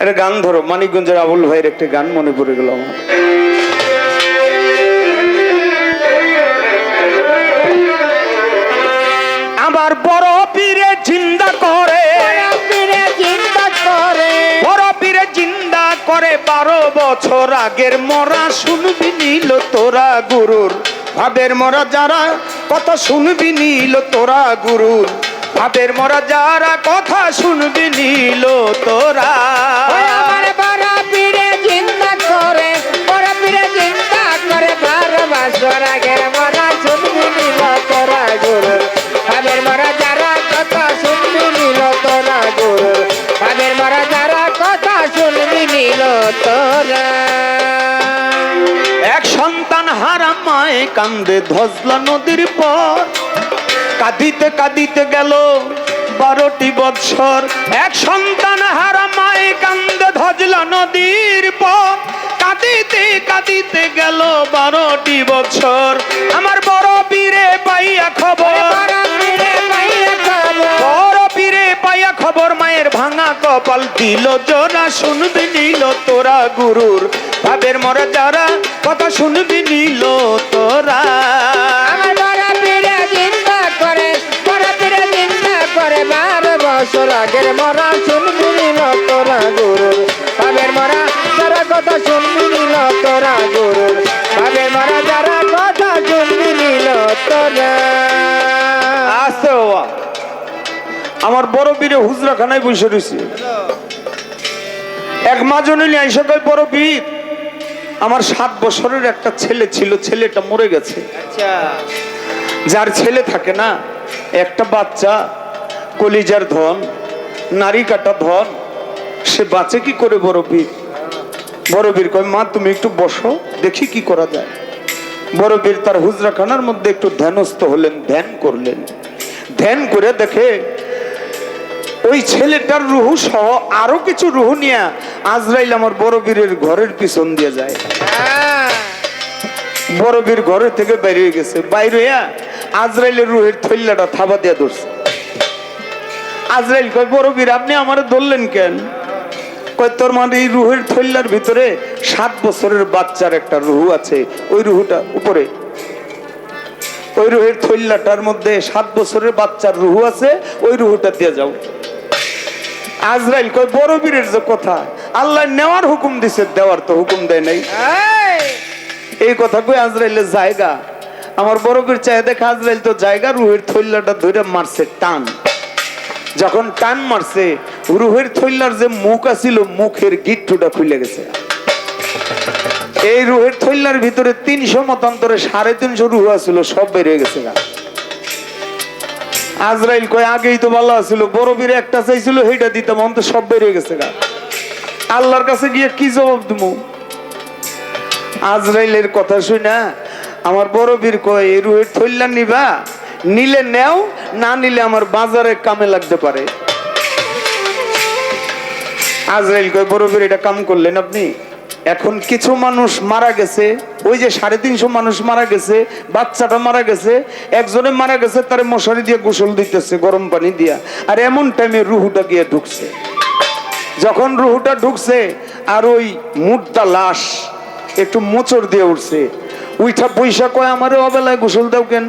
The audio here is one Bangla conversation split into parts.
একটা গান ধরো মানিকগঞ্জের আবুল ভাইয়ের একটা গান মনে পড়ে গেল আমার। আমার বড় পীরে চিন্তা করে। করে। বড় পীরে চিন্তা করে বারো বছর আগের মরা শুনবি নিল তোরা গুরুর। ভাবের মরা যারা কথা শুনবি নিল তোরা গুরুর। ভাবের মরা যারা কথা শুনবি নিল তোরা। এক সন্তান হারা মায়ে কান্দে ধজলা নদীর পর কাঁদিতে কাঁদিতে গেল বারোটি বৎসর। এক সন্তান হারা মায়ে কান্দে ধজলা নদীর পর কাঁদিতে কাঁদিতে গেল বারোটি বছর আমার বড় পীরে পাইয়া খবর। বড় পাইয়া খবর, মায়ের ভাঙা কপাল দিল জোরা শুনবি নিল তোরা গুরুর ভাবের মরা যারা কথা শুনবি নিল তোরা। বারো মরা শুনবি নিল তোরা গুরুর ভাবের মরা যারা কথা শুনবি নিল তোরা গুরুর ভাবের মরা যারা কথা শুনবি নিল তোরা আসতে বাবা। আমার বড় বীরে হুজরা খানায় বসে রয়েছে। এক মাজনে আইসা কয় বড় বীর আমার সাত বছরের একটা ছেলে ছিল ছেলেটা মরে গেছে। আচ্ছা। যার ছেলে থাকে না একটা বাচ্চা কলিজার ধন, নারী কাটা ধন। সে বাঁচে কি করে বড় বীর বড় বীর কয়, মা, তুমি একটু বসো, দেখি কি করা যায়। বড় বীর তার হুজরাখানার মধ্যে একটু ধ্যানস্থ হলেন, ধ্যান করলেন। ধ্যান করে দেখে ওই ছেলেটার রুহু সহ আরও কিছু রুহু নিয়ে আজরাইল আমার বড় বীরের ঘরের পিছন দিয়ে যায়। বড় বীর ঘরে থেকে বাইরে গেছে। বাইরে আজরাইলের রুহের থৈল্লাটা থাবা দিয়া ধরছে। আজরাইল কয় বড় বীর আপনি আমারে ধরলেন কেন? কয় তোর মানে এই রুহের থৈল্লার ভিতরে সাত বছরের বাচ্চার একটা রুহু আছে। ওই রুহুটা উপরে। ওই রুহের থৈল্লাটার মধ্যে সাত বছরের বাচ্চার রুহু আছে ওই রুহুটা দিয়ে যাও। আজরাইল কয় বড় বীরের যে কথা আল্লাহ নেওয়ার হুকুম দিছে দেওয়ার তো হুকুম দেয় নাই। এই। কথা কই আজরাইলের জায়গা। আমার বড় করে চাই দেখে আজরাইল তো জায়গা রুহের থৈল্লাটা ধরে মারছে টান। যখন টান মারছে, রুহের থৈল্লার যে মুখ আছিল, মুখের গিট্টুটা খুলে গেছে। এই রুহের থৈল্লার ভিতরে তিনশো মতান্তরে সাড়ে তিনশো রুহ আছিল, সব বেরিয়ে গেছে গা। আজরাইল কয়, আগেই তো ভালো আছিল, বড় বীরে একটা চাইছিল, সেইটা দিতাম অন্ত সব বেরিয়ে গেছে গা। আল্লাহর কাছে গিয়ে কি জবাব দিব আজরাইলের কথা শুই না আমার বড় বীর কয়, এই রুহের থইল্লা নিবা নিলে নেও, না নিলে আমার বাজারে কামে লাগতে পারে। আজরাইল কয়, বড় বীর এটা কাম করলেন আপনি? এখন কিছু মানুষ মারা গেছে, ওই যে সাড়ে তিনশো মানুষ মারা গেছে, বাচ্চাটা মারা গেছে, একজনে মারা গেছে, তার মশারি দিয়ে গোসল দিতেছে, গরম পানি দিয়া। আর এমন টাইমে রুহুটা গিয়ে ঢুকছে। যখন রুহুটা ঢুকছে, আর ওই মুটটা লাশ, একটু মোচড় দিয়ে উঠছে। উইঠা পয়সা কয় আমারও অবেলায় গোসল দাও কেন?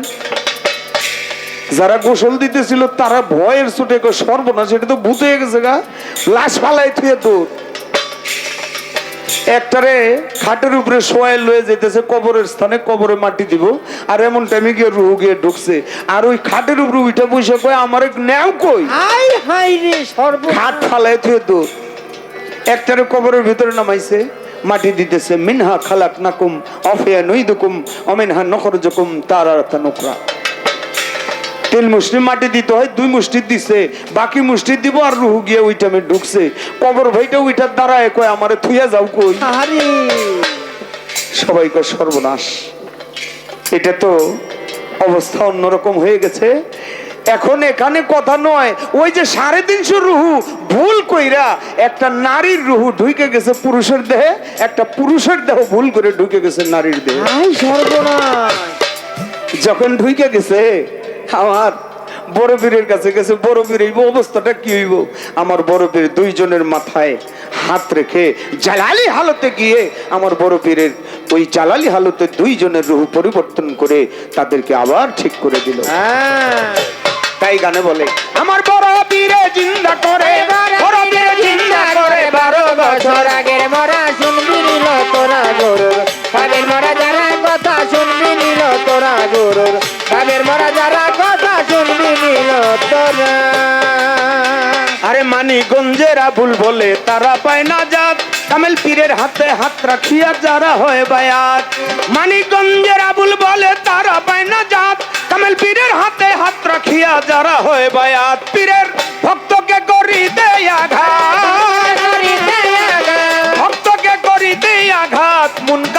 যারা গোসল দিতেছিল তারা ভয়ের ছুটে সর্বনাশ এটা তো ভূত হয়ে গেছে গা। লাশ ফালাই থুয়ে দূর একটারে খাটের উপরে শোয়াই লয়ে যেতেছে কবরের স্থানে কবরে মাটি দিব। আর এমন টাইমে গিয়ে রুহু গিয়ে ঢুকছে। আর ওই খাটের উপরে উইঠা পয়সা কয় আমার নেও কই? হাই হাই রে সর্ব খাট ফালাই থুয়ে দূর একটারে কবরের ভিতরে নামাইছে মাটি দিতেছে মিনহা খালাক নাকুম অফিয়া নইদুকুম অমিনহা নখরজকুম তারাতা নোকরা তিন মুষ্টি মাটি দিতে হয় দুই মুষ্টি দিছে বাকি মুষ্টি দিব আর রুহু গিয়ে ওই টাইমে ঢুকছে। কবর ভাইটা ওইটার দাঁড়ায় কয় আমারে থুইয়া যাও কই? সবাই কয় সর্বনাশ। এটা তো অবস্থা অন্যরকম হয়ে গেছে। এখন এখানে কথা নয় ওই যে সাড়ে তিনশো রুহু ভুল কইরা একটা নারীর রুহু ঢুকে গেছে পুরুষের দেহে একটা পুরুষের দেহ ভুল করে ঢুকে গেছে নারীর দেহে। যখন ঢুকে গেছে আমার বড় বীরের কাছে গেছে বড় বীর এই অবস্থাটা কি হইব? আমার বড় বীর দুইজনের মাথায় হাত রেখে জালালি হালতে গিয়ে আমার বড় বীরের ওই জালালি হালতে দুইজনের রূহ পরিবর্তন করে তাদেরকে আবার ঠিক করে দিল। হ্যাঁ। তাই গানে বলে আমার বড় বীরে জিন্দা করে বড় বীরে জিন্দা করে বারো বছর আগের মরা শুনবি নিল তোরা গরুর ভাবের মরা যারা কথা শুনবি নিল তোরা গরুর আরে মানিগঞ্জের আবুল বলে, তারা পায় না যাত কামেল পীরের হাতে হাত রাখিয়া যারা হয় বায়াত। মানিগঞ্জের আবুল বলে, তারা পায় না যাত কামেল পীরের হাতে হাত রাখিয়া যারা হয় বায়াত। পীরের ভক্তকে করি দেয়া আঘাত।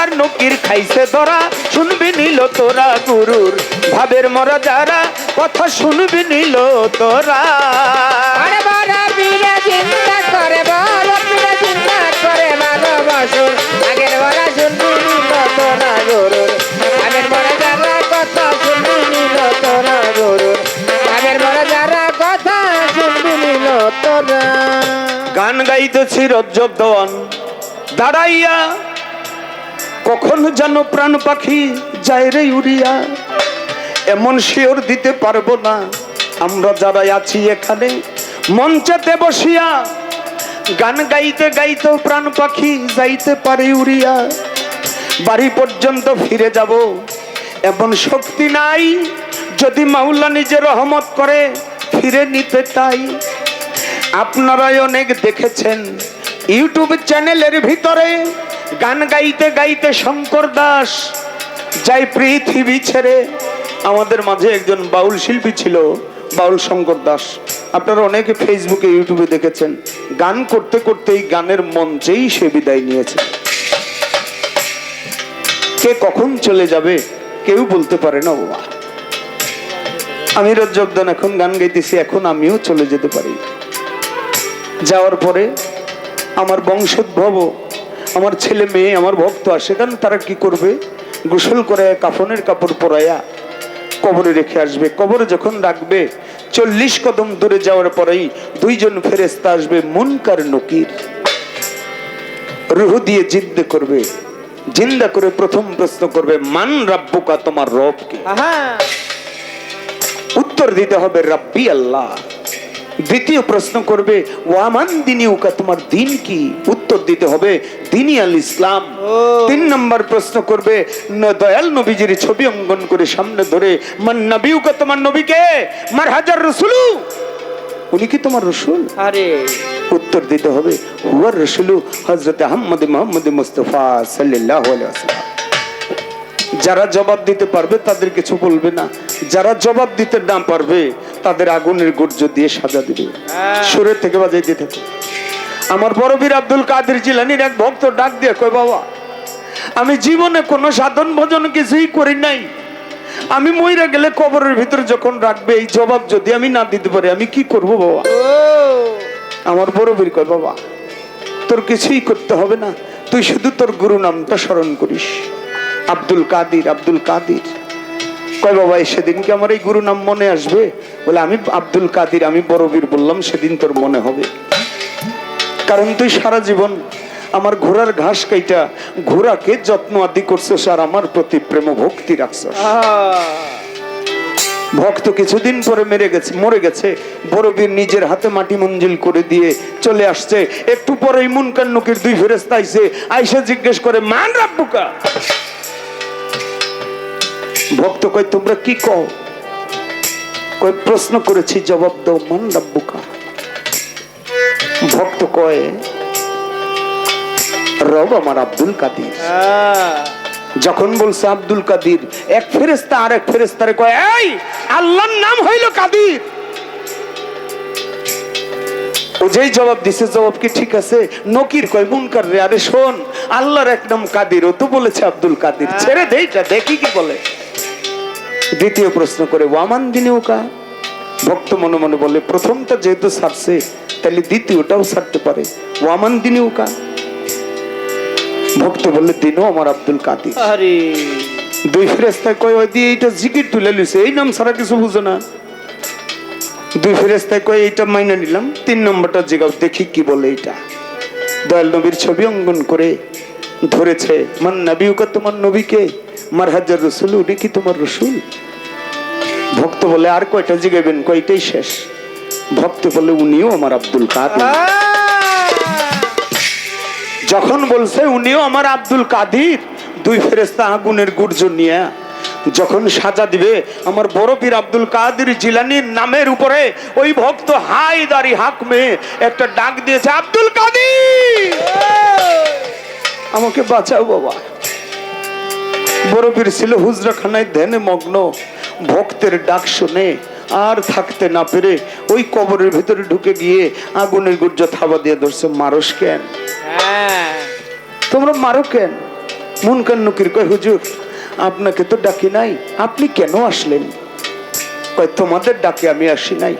আঘাত নকির খাইছে ধরা শুনবি নিল তোরা গুরুর ভাবের মরা যারা কথা শুনবি নিল তোরা। তোরা তোরা তোরা। গান গাইতেছি রজ্জব দেওয়ান দাঁড়াইয়া কখন যেন প্রাণ পাখি যায় রে উড়িয়া এমন শিওর দিতে পারব না। আমরা যারা আছি এখানে মঞ্চেতে বসিয়া গান গাইতে গাইতেও প্রাণ পাখি যাইতে পারে উড়িয়া বাড়ি পর্যন্ত ফিরে যাব। এমন শক্তি নাই যদি মাওলা নিজে রহমত করে, ফিরে নিতে তাই আপনারাই অনেক দেখেছেন ইউটিউব চ্যানেলের ভিতরে গান গাইতে গাইতে শঙ্কর দাস যাই পৃথিবী ছেড়ে আমাদের মাঝে একজন বাউল শিল্পী ছিল, বাউল শঙ্কর দাস। আপনারা অনেকে ফেসবুকে ইউটিউবে দেখেছেন। গান করতে করতে এই গানের মঞ্চেই সে বিদায় নিয়েছে। কে কখন চলে যাবে কেউ বলতে পারে না, বাবা। আমি রজ্জবদান এখন গান গাইতেছি, এখন আমিও চলে যেতে পারি। যাওয়ার পরে আমার বংশোদ্ভব আমার ছেলে মেয়ে আমার ভক্ত আসে কারণ তারা কি করবে? গোসল করে কাফনের কাপড় পরাইয়া কবরে রেখে আসবে। কবরে যখন রাখবে চল্লিশ কদম দূরে যাওয়ার পরেই দুইজন ফেরেস্তা আসবে মুনকার নকির। রুহু দিয়ে জিদ্দে করবে। জিন্দা করে প্রথম প্রশ্ন করবে মান রাব্বুকা তোমার রব কি হ্যাঁ উত্তর দিতে হবে রাব্বি আল্লাহ। দ্বিতীয় প্রশ্ন করবে ওয়ামান দিনী উকা তোমার দিন কি? উত্তর দিতে হবে দিনী আল ইসলাম। তিন নম্বর প্রশ্ন করবে দয়াল নবীজির ছবি অঙ্কন করে সামনে ধরে মান নবী উকা তোমার নবীকে মার হাজার রসুলু। উনি কি তোমার রসুল? আরে। উত্তর দিতে হবে হুয়ার রসুলু হজরত আহম্মদ মোহাম্মদ মুস্তফা সাল্লাহ যারা জবাব দিতে পারবে তাদের কিছু বলবে না যারা জবাব দিতে না পারবে তাদের আগুনের গুর্জ দিয়ে সাজা দিবে। সুরের থেকে বাজাইতে থাকে। আমার বড় বীর আব্দুল কাদের জিলানির এক ভক্ত ডাক দিয়ে কয় বাবা আমি জীবনে কোনো সাধন ভজন কিছুই করি নাই। আমি মইরা গেলে কবরের ভিতরে যখন রাখবে এই জবাব যদি আমি না দিতে পারি আমি কি করব বাবা? আমার বড় বীর কয় বাবা তোর কিছুই করতে হবে না। তুই শুধু তোর গুরু নামটা স্মরণ করিস। আব্দুল কাদির আব্দুল কাদির। কয় বাবা এই সেদিনকে আমার এই গুরু নাম মনে আসবে? বলে আমি আব্দুল কাদির আমি বড় বীর বললাম সেদিন তোর মনে হবে। কারণ তুই সারা জীবন আমার ঘোড়ার ঘাস কাইটা ঘোড়াকে যত্ন আদি করছিস আর আমার প্রতি প্রেম ভক্তি রাখছস। ভক্ত কিছুদিন পরে মেরে গেছে মরে গেছে। বড় বীর নিজের হাতে মাটি মঞ্জিল করে দিয়ে চলে আসছে। একটু পরে মুনকার নকির দুই ফেরেস্তা আইছে আইসে জিজ্ঞেস করে মান রাব্বুকা? ভক্ত কয় তোমরা কি কও? কয় প্রশ্ন করেছি জবাব দাও মান রাব্বুকা। ভক্ত কয় রব আমার আব্দুল কাদির। যখন বলছে আব্দুল কাদির এক ফেরেস্তা আর এক ফেরেস্তারে কয় এই আল্লাহর নাম হইল কাদির। ও যেই জবাব দিছে জবাব কি ঠিক আছে? নকির কয় মুনকার রে আরে শোন আল্লাহর এক নাম কাদির। ও তো বলেছে আব্দুল কাদির। ছেড়ে দেইটা দেখি কি বলে। দ্বিতীয় প্রশ্ন করে ওয়ামান দিনে ওকা ভক্ত মনে মনে বলে প্রথমটা যেহেতু ছাড়ছে তাহলে দ্বিতীয়টাও ছাড়তে পারে। ওয়ামান দিনে ওকা ভক্ত বললে দিনও আমার আব্দুল কাদির। আরে। দুই ফেরেস্তা কয় ওই দিয়ে এইটা জিকির তুলে লিছে এই নাম ছাড়া কিছু বুঝে না। দুই ফেরেস্তায় কয় এইটা মাইনে নিলাম তিন নম্বরটা জিগাও দেখি কি বলে এইটা। দয়াল নবীর ছবি অঙ্কন করে ধরেছে মান নবীকে তোমার নবীকে? মার হাজার রসুল উনি কি তোমার রসুল? ভক্ত বলে আর কয়টা জিগাবেন কয়টাই শেষ? ভক্ত বলে উনিও আমার আব্দুল কাদের। যখন বলছে উনিও আমার আব্দুল কাদির দুই ফেরেস্তা আগুনের গুর্জ নিয়ে যখন সাজা দিবে আমার বড় পীর আব্দুল কাদের জিলানির নামের উপরে ওই ভক্ত হাই দাড়ি হাকমে একটা ডাক দিয়েছে আব্দুল কাদির! আমাকে বাঁচাও বাবা। বড় পীর ছিল হুজরাখানায় ধ্যানে মগ্ন। ভক্তের ডাক শুনে আর থাকতে না পেরে ওই কবরের ভিতরে ঢুকে গিয়ে আগুনের গুর্জ থাবা দিয়ে ধরছে মারস কেন? হ্যাঁ। তোমরা মারো কেন? মুনকান নকির কয় হুজুর আপনাকে তো ডাকি নাই আপনি কেন আসলেন? কয় তোমাদের ডাকে আমি আসি নাই।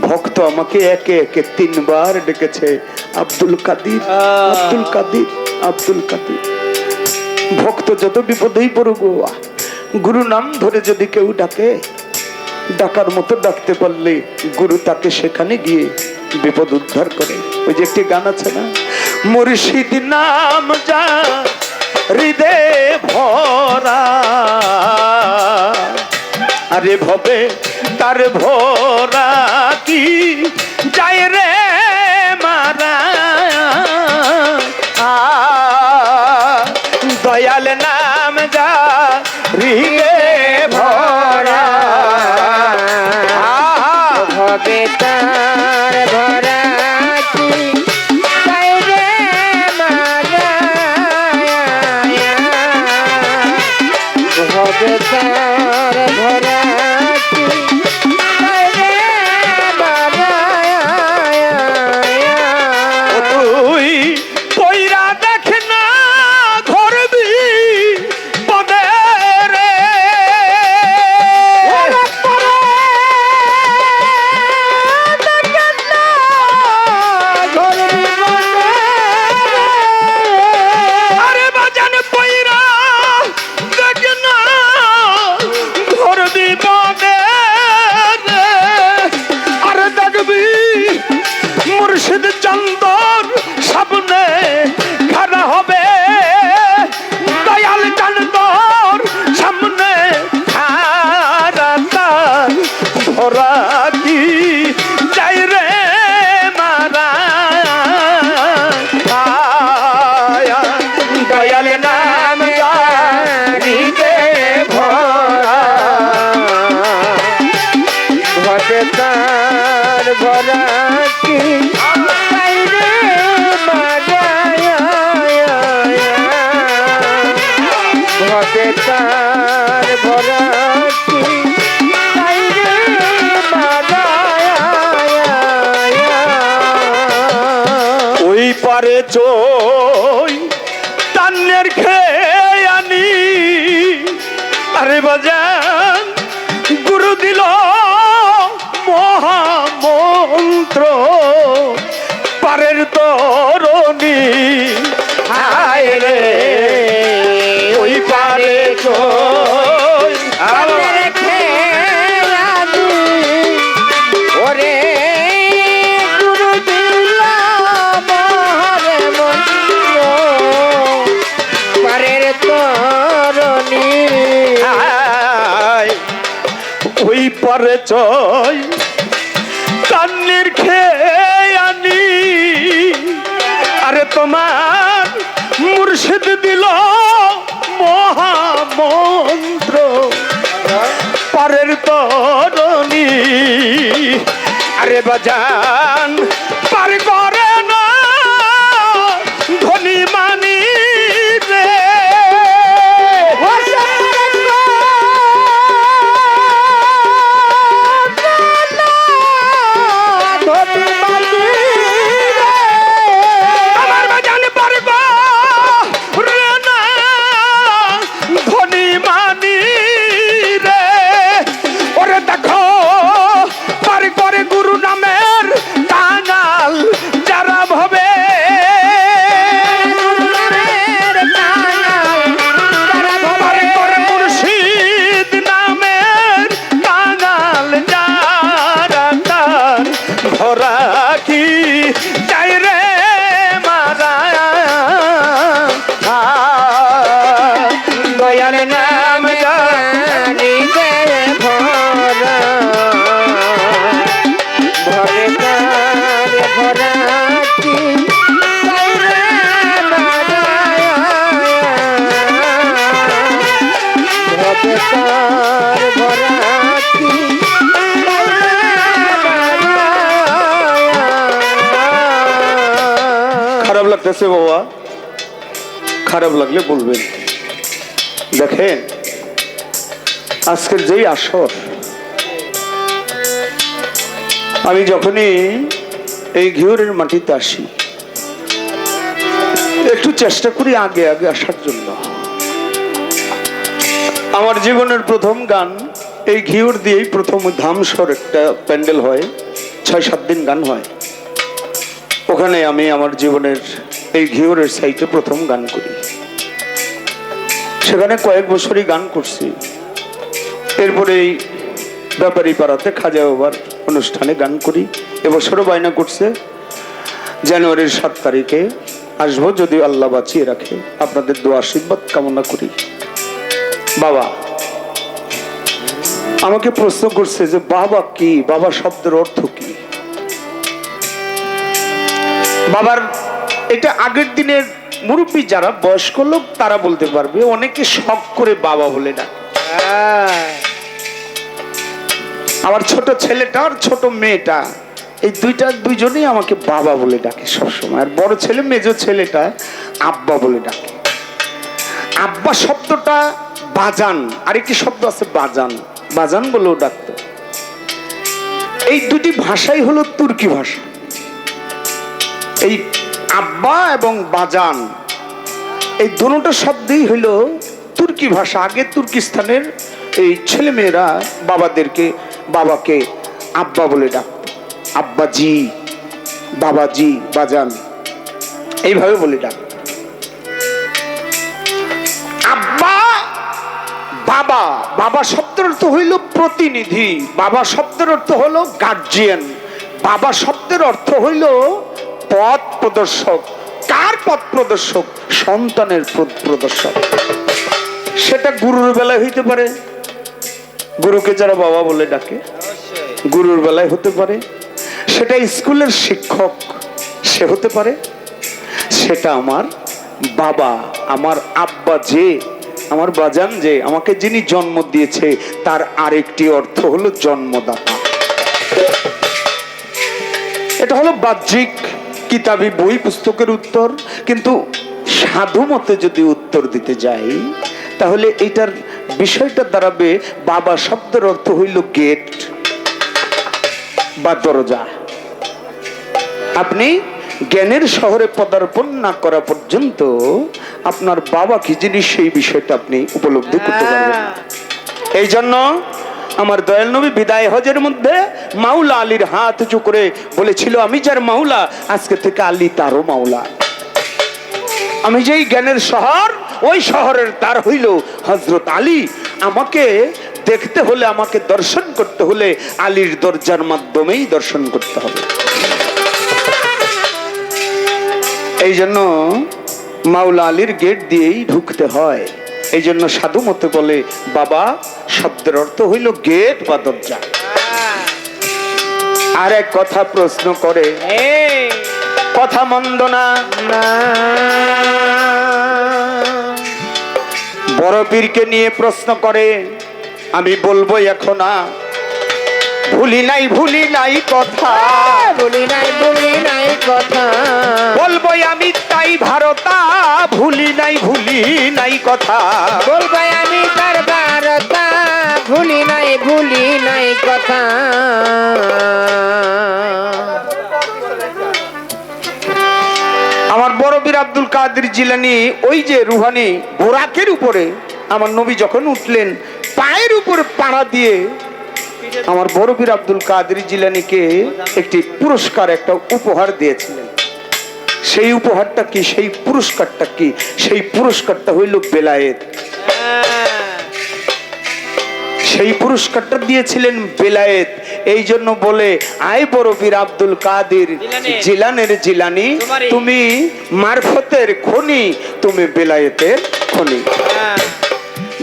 ভক্ত আমাকে একে একে তিনবার ডেকেছে আব্দুল কাদির আব্দুল কাদির আব্দুল কাদির। ভক্ত যত বিপদেই পড়ুক গুরু নাম ধরে যদি কেউ ডাকে, ডাকার মতো ডাকতে পারলে গুরু তাকে সেখানে গিয়ে বিপদ উদ্ধার করে। ওই যে একটি গান আছে না? মুর্শিদ নাম যা হৃদে ভরা। আরে ভবে তার ভরা। পারের তরণী হায় রে ওই পারে চই আরে বাজান পার লাগতেছে বাবা। খারাপ লাগলে বলবেন। দেখেন, আজকের যেই আসর, আমি যখনই এই ঘিওরের মাটিতে আসি, একটু চেষ্টা করি আগে আগে আসার জন্য। আমার জীবনের প্রথম গান, এই ঘিওর দিয়েই প্রথম ধামসর একটা প্যান্ডেল হয়, ছয় সাত দিন গান হয়। ওখানে আমি আমার জীবনের এই ঘিওরের সাইটে প্রথম গান করি। সেখানে কয়েক বছরই গান করছি। এরপরে এই ব্যাপারী পাড়াতে খাজা বাবার অনুষ্ঠানে গান করি। এবছরও বায়না করছে, জানুয়ারির সাত তারিখে আসব যদি আল্লাহ বাঁচিয়ে রাখে। আপনাদের দোয়া আশীর্বাদ কামনা করি। বাবা, আমাকে প্রশ্ন করছে যে বাবা কি? বাবা শব্দের অর্থ কি? বাবার এটা আগের দিনের মুরব্বী যারা, বয়স্ক লোক, তারা বলতে পারবে, অনেকে শখ করে বাবা বলে না। আমার ছোট ছেলেটা আর ছোট মেয়েটা, এই দুইটা দুইজনেই আমাকে বাবা বলে ডাকে সবসময়। আর বড় ছেলে, মেজ ছেলেটা আব্বা বলে ডাকে। আব্বা শব্দটা বাজান, আরেকটি শব্দ আছে বাজান। বাজান বলেও ডাকতো। এই দুটি ভাষাই হলো তুর্কি ভাষা। এই আব্বা এবং বাজান। এই দুটো শব্দই হইল তুর্কি ভাষা। আগে তুর্কিস্তানের এই ছেলেমেয়েরা বাবাদেরকে, বাবাকে আব্বা বলে ডাকত। আব্বাজি, বাবাজি, বাজান, এইভাবে বলে ডাক আব্বা, বাবা বাবা শব্দের অর্থ হইল প্রতিনিধি। বাবা শব্দের অর্থ হলো গার্জিয়ান বাবা শব্দের অর্থ হইল পথ প্রদর্শক। কার পথ প্রদর্শক? সন্তানের পথ প্রদর্শক। সেটা গুরুর বেলায় হইতে পারে। গুরুকে যারা বাবা বলে ডাকে, গুরুর বেলায় হতে পারে। সেটা স্কুলের শিক্ষক, সে হতে পারে। সেটা আমার বাবা, আমার আব্বা যে, আমার বাজান যে, আমাকে যিনি জন্ম দিয়েছে, তার আরেকটি অর্থ হলো জন্মদাতা। এটা হলো বাহ্যিক কিতাবি বই পুস্তকের উত্তর। কিন্তু সাধু মতে যদি উত্তর দিতে যাই তাহলে এটার বিষয়টা দাঁড়াবে বাবা শব্দের অর্থ হইল গেট বা দরজা। আপনি জ্ঞানের শহরে পদার্পণ না করা পর্যন্ত আপনার বাবা কি জিনিস সেই বিষয়টা আপনি উপলব্ধি করতে পারবেন। এই জন্য আমার দয়াল নবী বিদায় হজের মধ্যে মাওলা আলীর হাত উঁচু করে বলেছিল, আমি যার মাওলা, আজকে থেকে আলী তারও মাওলা। আমি যেই জ্ঞানের শহর, ওই শহরের তার হইল হজরত আলী। আমাকে দেখতে হলে, আমাকে দর্শন করতে হলে আলীর দরজার মাধ্যমেই দর্শন করতে হবে। এই জন্য মাওলা আলীর গেট দিয়েই ঢুকতে হয়। এই জন্য সাধু মতে বলে, বাবা শব্দের অর্থ হইল গেট বা দরজা। আর এক কথা প্রশ্ন করে কথা মন্দ না? বড় পীরকে নিয়ে প্রশ্ন করে আমি বলব এখন না ভুলি নাই ভুলি নাই কথা। বলি নাই ভুলি নাই কথা। বলব আমি তাই ভারতা ভুলি নাই ভুলি নাই কথা। বলব আমি তার ভুলি নাই ভুলি নাই কথা। আমার বড় বীর আব্দুল কাদের জিলানি, ওই যে রুহানি বোরাকের উপরে আমার নবী যখন উঠলেন, পায়ের উপর পাড়া দিয়ে আমার বড় বীর আব্দুল কাদের জিলানিকে একটি পুরস্কার, একটা উপহার দিয়েছিলেন। সেই উপহারটা কি, সেই পুরস্কারটা কি? সেই পুরস্কারটা হইল বেলায়েত। সেই পুরস্কারটা দিয়েছিলেন বেলায়েত। এই জন্য বলে আয় বড় বীর আব্দুল কাদের জিলানের জিলানি তুমি মারফতের খনি তুমি বেলায়েতের খনি।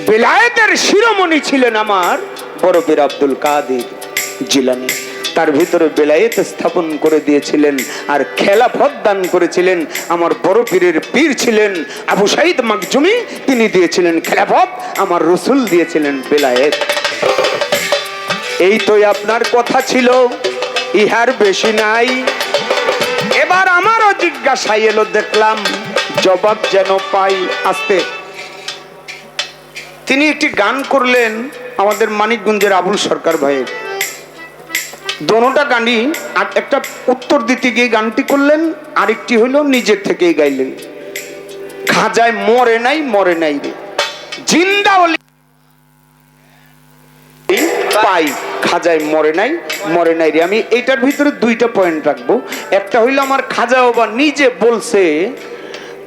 বেলায়েতের শিরোমণি ছিলেন আমার বড় বীর আব্দুল কাদের জিলানি। তার ভিতরে বেলায়েত স্থাপন করে দিয়েছিলেন আর খেলাফত দান করেছিলেন। আমার বড় পীরের পীর ছিলেন আবু সাইদ মাকজুমি। তিনি দিয়েছিলেন খেলাফত আমার রসুল দিয়েছিলেন বেলায়েত। এই তো আপনার কথা ছিল, ইহার বেশি নাই। এবার আমারও জিজ্ঞাসাই এলো, দেখলাম জবাব যেন পাই আসতে। তিনি একটি গান করলেন আমাদের মানিকগঞ্জের আবুল সরকার ভাইয়ের। দোনোটা গানই আর একটা উত্তর দিতে গিয়ে গানটি করলেন, আরেকটি হইল নিজের থেকেই গাইলেন। খাজায় মরে নাই মরে নাই রে। জিন্দা পাই খাজায় মরে নাই মরে নাই রে। আমি এটার ভিতরে দুইটা পয়েন্ট রাখব। একটা হইল আমার খাজা বাবা নিজে বলছে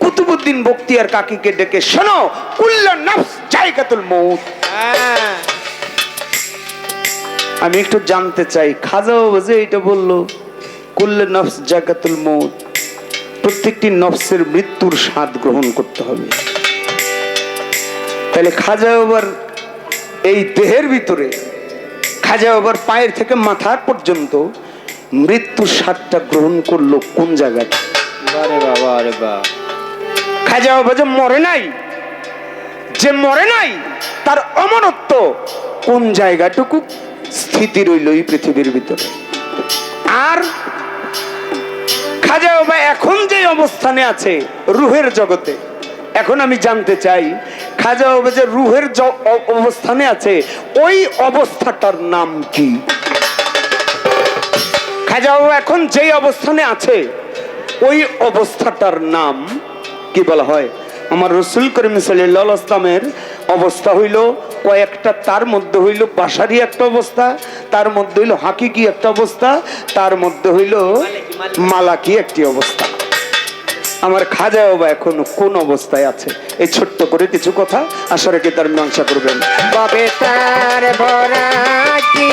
কুতুবুদ্দিন বক্তিয়ার কাকিকে ডেকে শোনো কুল্লা নফস জায়গাতুল মৌত হ্যাঁ। আমি একটু জানতে চাই খাজা বাবা যে এটা বলল কুল্লে নফস জাকাতুল মৌত প্রত্যেকটি নফসের মৃত্যুর স্বাদ গ্রহণ করতে হবে। তাহলে খাজা বাবার এই দেহের ভিতরে খাজা বাবার পায়ের থেকে মাথার পর্যন্ত মৃত্যুর স্বাদটা গ্রহণ করল কোন বাবা আরে খাজা বাবা যে মরে নাই যে মরে নাই তার অমরত্ব কোন জায়গাটুকু স্থিতি রইল এই পৃথিবীর ভিতরে? আর খাজা বাবা এখন যে অবস্থানে আছে রুহের জগতে এখন আমি জানতে চাই খাজা বাবা যে রুহের অবস্থানে আছে, ওই অবস্থাটার নাম কি? খাজা বাবা, এখন যেই অবস্থানে আছে, ওই অবস্থাটার নাম কি বলা হয়? আমার রসুল করিম সাল্লাহ আসলামের অবস্থা হইল, কয়েকটা তার মধ্যে হইল বাসারি একটা অবস্থা, তার মধ্যে হইল হাকিকি একটা অবস্থা, তার মধ্যে হইল মালাকি একটি অবস্থা। আমার খাজা বাবা এখন কোন অবস্থায় আছে? এই ছোট্ট করে কিছু কথা আসলে কি তার মীমাংসা করবেন। কবে তার ভরা কি